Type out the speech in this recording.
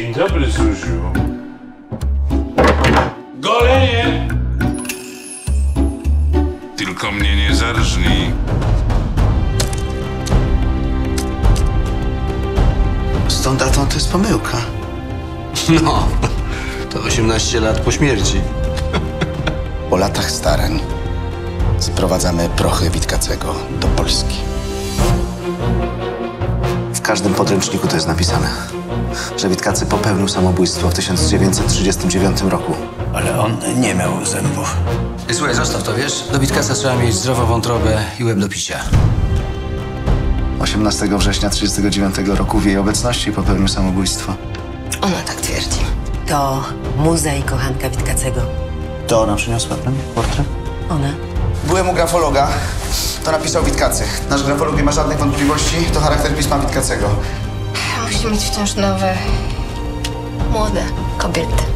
Dzień dobry, Zuziu. Golenie! Tylko mnie nie zarżnij. Z tą datą to jest pomyłka. No, to 18 lat po śmierci. Po latach starań sprowadzamy prochy Witkacego do Polski. W każdym podręczniku to jest napisane, że Witkacy popełnił samobójstwo w 1939 roku. Ale on nie miał zębów. Słuchaj, zostaw to, wiesz? Do Witkasa trzeba mieć zdrową wątrobę i łeb do picia. 18 września 1939 roku w jej obecności popełnił samobójstwo. Ona tak twierdzi. To muza i kochanka Witkacego. To ona przyniosła ten portret? Ona? Byłem u grafologa. To napisał Witkacy. Nasz grafolog nie ma żadnych wątpliwości. To charakter pisma Witkacego. Musi mieć wciąż nowe, młode kobiety.